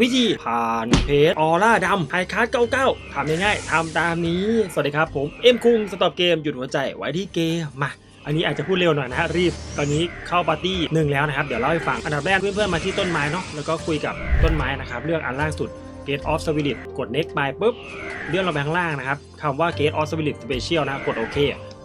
วิธีผ่านเพจออร่าดำไฮคัส99ทำง่ายๆทำตามนี้ สวัสดีครับผม เอ็มคุงสต็อปเกมหยุดหัวใจไว้ที่เกมมาอันนี้อาจจะพูดเร็วหน่อยนะฮะรีบ ตอนนี้เข้าปาร์ตี้หนึ่งแล้วนะครับ เดี๋ยวเล่าให้ฟัง อันดับแรกเพื่อนๆมาที่ต้นไม้เนาะแล้วก็คุยกับต้นไม้นะครับเลือกอันล่างสุด Gate of Spirit กด next ไปปุ๊บเลื่อนลงไปข้างล่างนะครับคำว่า Gate of Spirit Special นะกดโอเค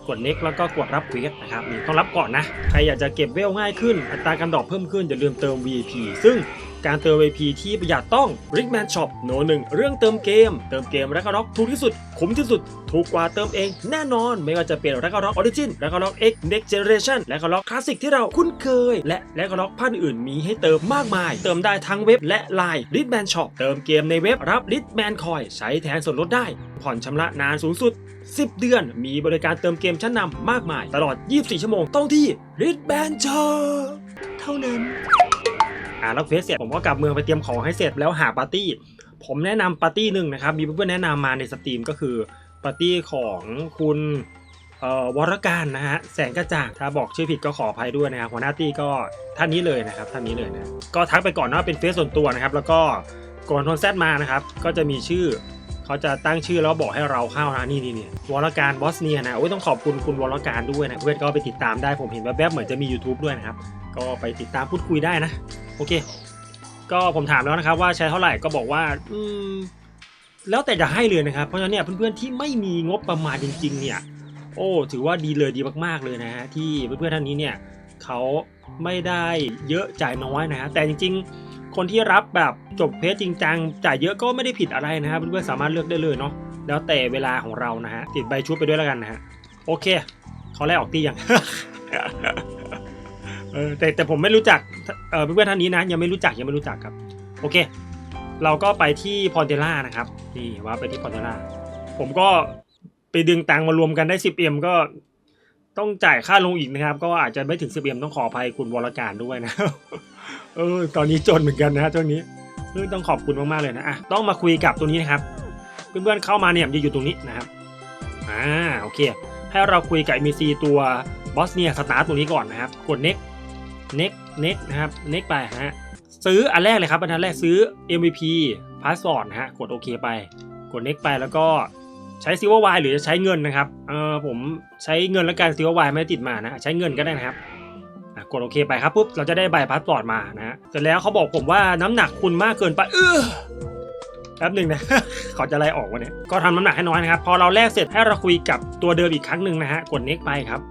กด next แล้วก็กดรับเควสนะครับนี่ต้องรับก่อนนะใครอยากจะเก็บเวลง่ายขึ้นอัตราการดรอปเพิ่มขึ้นอย่าลืมเติม VP ซึ่ง การเติม VIP ที่ประหยัดต้อง r i c k m a n Shop โนหนึ่งเรื่องเติมเกม เติมเกม r a g n a r o k ถูกที่สุด คุ้มที่สุด ถูกกว่าเติมเองแน่นอน ไม่ว่าจะเป็น r a g n a r o k Origin r a g n a r o k X Next Generation r a g n a r o k Classic ที่เราคุ้นเคย และ r a g n a r o k พันอื่นมีให้เติมมากมาย เติมได้ทั้งเว็บและ Line r i d m a n Shop เติมเกมในเว็บรับ r i d m a n Coin ใช้แทนส่วนลดได้ ผ่อนชำระนานสูงสุด 10 เดือน มีบริการเติมเกมชั้นนำมากมาย ตลอด 24 ชั่วโมงต้องที่ r i d b a n Shop เท่านั้น อ่าแล้วเฟสเสร็จผมก็กลับเมืองไปเตรียมของให้เสร็จแล้วหาปาร์ตี้ ผมแนะนำปาร์ตี้หนึ่งนะครับมีเพื่อนแนะนำมาในสตรีมก็คือปาร์ตี้ของคุณวรการนะฮะแสงกระจ่างถ้าบอกชื่อผิดก็ขออภัยด้วยนะครับหัวหน้าตี้ก็ท่านนี้เลยนะครับท่านนี้เลยนะก็ทักไปก่อนนะว่าเป็นเฟซส่วนตัวนะครับ แล้วก็ก่อนทนแซดมานะครับ ก็จะมีชื่อเขาจะตั้งชื่อแล้วบอกให้เราเข้านะนี่นี่นี่วรการบอสเนียนะโอ้ยต้องขอบคุณคุณวรการด้วยนะเพื่อนก็ไปติดตามได้ผมเห็นแวบๆเหมือนจะมี YouTube ด้วยนะครับ ก็ไปติดตามพูดคุยได้นะ โอเค ก็ผมถามแล้วนะครับว่าใช้เท่าไหร่ก็บอกว่า อืม แล้วแต่จะให้เลยนะครับ เพราะฉะนั้นเนี่ยเพื่อนๆที่ไม่มีงบประมาณจริง ๆ เนี่ย โอ้ถือว่าดีเลยดีมากๆเลยนะฮะที่เพื่อนๆท่านนี้เนี่ยเขาไม่ได้เยอะจ่ายน้อยนะฮะแต่จริง ๆ คนที่รับแบบจบเพจจริงจังจ่ายเยอะก็ไม่ได้ผิดอะไรนะครับเพื่อนๆสามารถเลือกได้เลยเนาะแล้วแต่เวลาของเรานะฮะติดใบชุดไปด้วยแล้วกันนะฮะโอเคเขาไล่ออกตีอย่าง เออแต่แต่ผมไม่รู้จักเออเพื่อนๆท่านนี้นะยังไม่รู้จักยังไม่รู้จักครับ โอเค เราก็ไปที่พอนเทล่านะครับนี่ว่าไปที่พอนเทล่าผมก็ไปดึงตังมารวมกันได้ 10M ก็ต้องจ่ายค่าลงอีกนะครับ ก็อาจจะไม่ถึง 10M ต้องขออภัยคุณวรการด้วยนะเออตอนนี้จนเหมือนกันนะช่วงนี้เออต้องขอบคุณมากๆเลยนะอะต้องมาคุยกับตัวนี้นะครับ เพื่อนๆเข้ามาเนี่ยจะอยู่ตรงนี้นะครับอ่าโอเค ให้เราคุยกับ MEC ตัวบอสเนียสตาร์ตตรงนี้ก่อนนะครับกด next next next นะครับ next ไปฮะซื้ออันแรกเลยครับอันแรกซื้อ MVP Passport ฮะกดโอเคไป กด next ไปแล้วก็ใช้ Silver Y หรือจะใช้เงินนะครับเออผมใช้เงินแล้วกัน Silver Y ไม่ได้ติดมานะใช้เงินก็ได้นะครับกดโอเคไปครับปุ๊บเราจะได้ใบพาสปอร์ตมานะฮะเสร็จแล้วเขาบอกผมว่าน้ำหนักคุณมากเกินไปเออแป๊บหนึ่งนะขอจะไล่ออกวะเนี่ยก็ทำน้ำหนักให้น้อยนะครับ พอเราแลกเสร็จให้เราคุยกับตัวเดิมอีกครั้งหนึ่งนะฮะกด next ไปครับ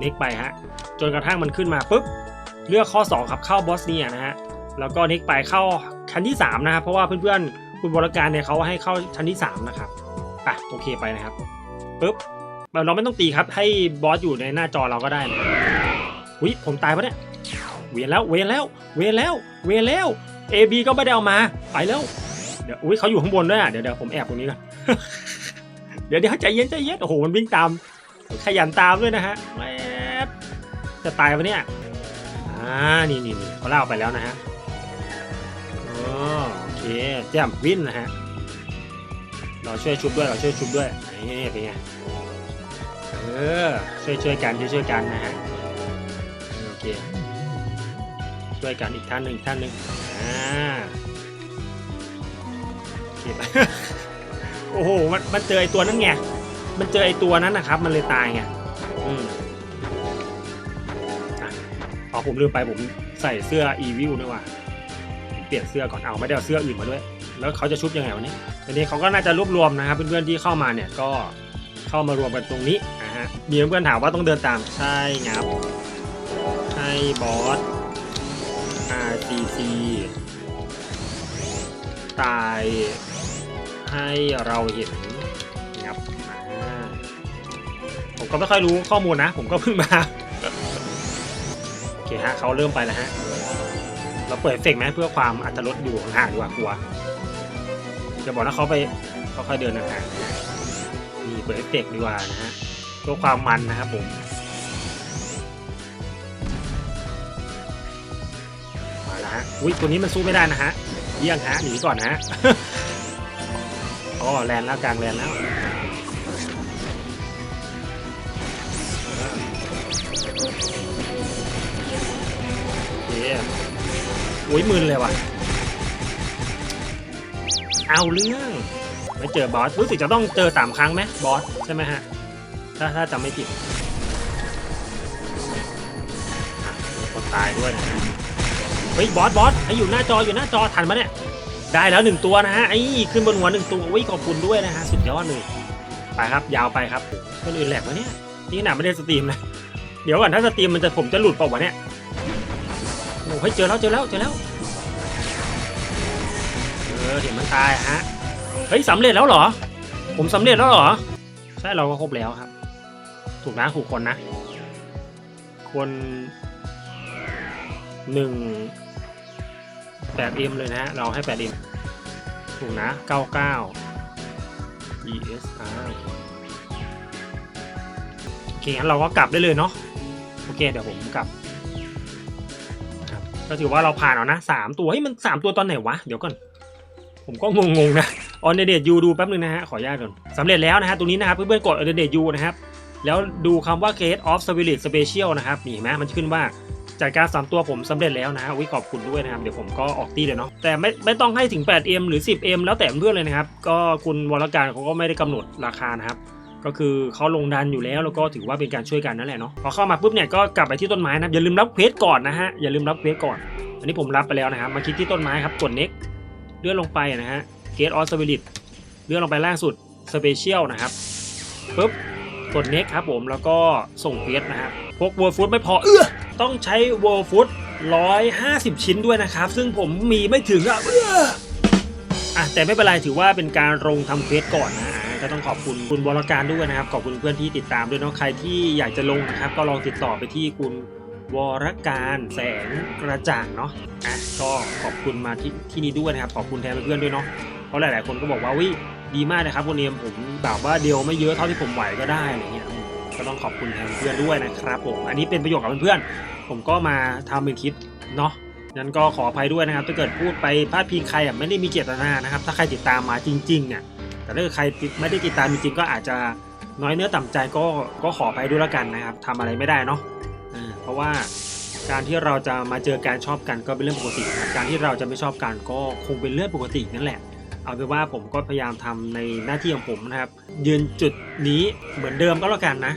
next ไปฮะจนกระทั่งมันขึ้นมาปุ๊บเลือกข้อ 2 ครับเข้าบอสเนียนะฮะแล้วก็ next ไปเข้าชั้นที่ 3 นะครับเพราะว่าเพื่อนๆคุณบริการเนี่ยเขาให้เข้าชั้นที่ 3 นะครับอะโอเคไปนะครับปุ๊บเราไม่ต้องตีครับให้บอสอยู่ในหน้าจอเราก็ได้นะวิผมตายปะเนี่ยเวียนแล้วเวียนแล้วเวียนแล้วเวียนแล้ว AB ก็ไม่ได้เอามาไปแล้วเดี๋ยวอุ้ยเขาอยู่ข้างบนด้วยอะเดี๋ยวเดี๋ยวผมแอบตรงนี้ก่อนเดี๋ยวเดี๋ยวใจเย็นใจเย็นโอ้โหมันวิ่งตาม ขยันตามด้วยนะฮะแวบจะตายปะเนี่ยอ่านี่นี่นี่เขาเล่าไปแล้วนะฮะอ๋อโอเคแจ่มวินนะฮะเราช่วยชุบด้วยเราช่วยชุบด้วยนี่เป็นไงเออช่วยช่วยกันช่วยช่วยกันนะฮะโอเคช่วยกันอีกท่านหนึ่งอีกท่านหนึ่งอ่าโอเคโอ้โหมันมันเจอไอตัวนั้นไง มันเจอไอตัวนั้นนะครับ มันเลยตายไงอืมอ๋อผมลืมไปผมใส่เสื้อ e v i l ด้วยว่ะเปลี่ยนเสื้อก่อนเอาไม่ได้เอาเสื้ออื่นมาด้วย แล้วเขาจะชุบยังไงวันนี้ทีนี้เขาก็น่าจะรวบรวมนะครับเพื่อนๆที่เข้ามาเนี่ยก็เข้ามารวมกันตรงนี้นะฮะมีเพื่อนถามว่าต้องเดินตามใช่งับให้บอส RCC ตายให้เราเห็น ผมก็ไม่ค่อยรู้ข้อมูลนะ ผมก็เพิ่งมา โอเคฮะเขาเริ่มไปแล้วฮะ เราเปิดเฟกไหมเพื่อความอัตลดอยู่ห่างดีกว่ากลัวจะบอกนะเขาไปเขาค่อยเดินห่างๆนะฮะนี่เปิดเฟกดีกว่านะฮะเพื่อความมันนะครับผมมาแล้วฮะอุ้ยตัวนี้มันสู้ไม่ได้นะฮะเยี่ยงฮะหนีก่อนนะฮะอ๋อแลนแล้วกลางแลนแล้ว เคอุ้ยมึนเลยว่ะ เอาเรื่องไม่เจอบอสรู้สึกจะต้องเจอสามครั้งไหมบอสใช่ไหมฮะ ถ้าถ้าจำไม่ผิดคนตายด้วยนะเฮ้ยบอสบอสไออยู่หน้าจออยู่หน้าจอทันปะเนี่ยได้แล้วหนึ่งตัวนะฮะไอ้ขึ้นบนหัวหนึ่งตัวอุ้ยขอบคุณด้วยนะฮะสุดยอดเลยไปครับยาวไปครับคนอื่นแหลกวะเนี่ยนี่ขนาไม่ได้สตรีมนะ เดี๋ยวก่อนถ้าสตรีมมันจะผมจะหลุดเปล่าวะเนี่ยโอ้ยเจอแล้วเจอแล้วเจอแล้วเออเห็นมันตายฮะเฮ้ยสำเร็จแล้วเหรอ ผมสำเร็จแล้วเหรอ ใช่เราก็ครบแล้วครับ ถูกนะถูกคนนะ คนหนึ่งแปดเอ็มเลยนะฮะ เราให้แปดเอ็มถูกนะเก้าเก้า ESR โอเคงั้นเราก็กลับได้เลยเนาะ โอเคเดี๋ยวผมกลับนะครับก็ถือว่าเราผ่านแล้วนะสามตัวเฮ้ยมันสามตัวตอนไหนวะ เดี๋ยวก่อน ผมก็งงๆนะออนเดตยูดูแป๊บนึงนะฮะขออนุญาตก่อนสำเร็จแล้วนะฮะตรงนี้นะครับเพื่อนๆกดออนเดตยูนะครับแล้วดูคำว่า Case of Spirit Special นะครับนี่เห็นไหมมันขึ้นว่าจากการสามตัวผมสำเร็จแล้วนะฮะวิขอบคุณด้วยนะครับ เดี๋ยวผมก็ออกตีเลยเนาะแต่ไม่ไม่ต้องให้ถึง 8M หรือ 10M แล้วแต่เพื่อนเลยนะครับ ก็คุณวรการเขาก็ไม่ได้กำหนดราคานะครับ ก็คือเขาลงดันอยู่แล้วแล้วก็ถือว่าเป็นการช่วยกันนั่นแหละเนาะพอเข้ามาปุ๊บเนี่ยก็กลับไปที่ต้นไม้นะอย่าลืมรับเควสก่อนนะฮะอย่าลืมรับเควสก่อน อันนี้ผมรับไปแล้วนะครับมาคลิกที่ต้นไม้ครับกด next เลื่อนลงไปนะฮะ Gate of Spirit เลื่อนลงไปล่างสุด Special นะครับปุ๊บกด next ครับผมแล้วก็ส่งเควสนะฮะพก World Food ไม่พอเออต้องใช้ World Food 150ชิ้นด้วยนะครับ ซึ่งผมมีไม่ถึงอะเอออะแต่ไม่เป็นไรถือว่าเป็นการลงทำเควสก่อนนะ ก็ต้องขอบคุณคุณวรการด้วยนะครับ ขอบคุณเพื่อนที่ติดตามด้วยเนาะใครที่อยากจะลงนะครับ ก็ลองติดต่อไปที่คุณวรการแสงกระจ่างเนาะอะก็ขอบคุณมาที่ที่นี่ด้วยนะครับ ขอบคุณแทนเพื่อนด้วยเนาะเพราะหลาย ๆ คนก็บอกว่าวิดีมากนะครับวันนี้ผมแบบว่าเดียวไม่เยอะเท่าที่ผมไหวก็ได้อะไรเงี้ยก็ต้องขอบคุณแทนเพื่อนด้วยนะครับผมอันนี้เป็นประโยชน์กับเพื่อนๆผมก็มาทำเป็นคลิปเนาะนั้นก็ขออภัยด้วยนะครับ ถ้าเกิดพูดไปพลาดพิงใครอะไม่ได้มีเจตนานะครับ ถ้าใครติดตามมาจริงๆเนี่ย แต่ถ้าใครไม่ได้ติดตามจริงๆก็อาจจะน้อยเนื้อต่ำใจก็ก็ขออภัยด้วยละกันนะครับทำอะไรไม่ได้เนาะเพราะว่าการที่เราจะมาเจอการชอบกันก็เป็นเรื่องปกติ การที่เราจะไม่ชอบกันก็คงเป็นเรื่องปกตินั่นแหละ เอาเป็นว่าผมก็พยายามทำในหน้าที่ของผมนะครับ ยืนจุดนี้เหมือนเดิมก็แล้วกันนะ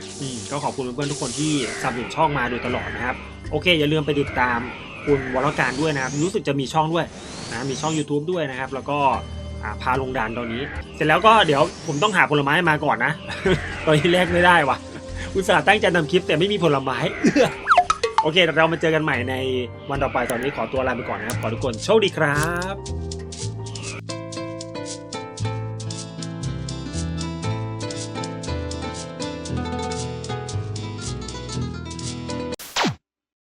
ก็ขอบคุณเพื่อนๆทุกคนที่สนับสนุนช่องมาโดยตลอดนะครับ โอเค อย่าลืมไปติดตามคุณวรการด้วยนะครับ รู้สึกจะมีช่องด้วยนะมีช่อง YouTube ด้วยนะครับ แล้วก็ อ่าพาลงดานตอนนี้ เสร็จแล้วก็เดี๋ยวผมต้องหาผลไม้มาก่อนนะ ตอนนี้แรกไม่ได้วะอุตส่าห์ตั้งใจทำคลิปแต่ไม่มีผลไม้ โอเคเรามาเจอกันใหม่ในวันต่อไปตอนนี้ขอตัวลาไปก่อนนะครับ ขอทุกคนโชคดีครับ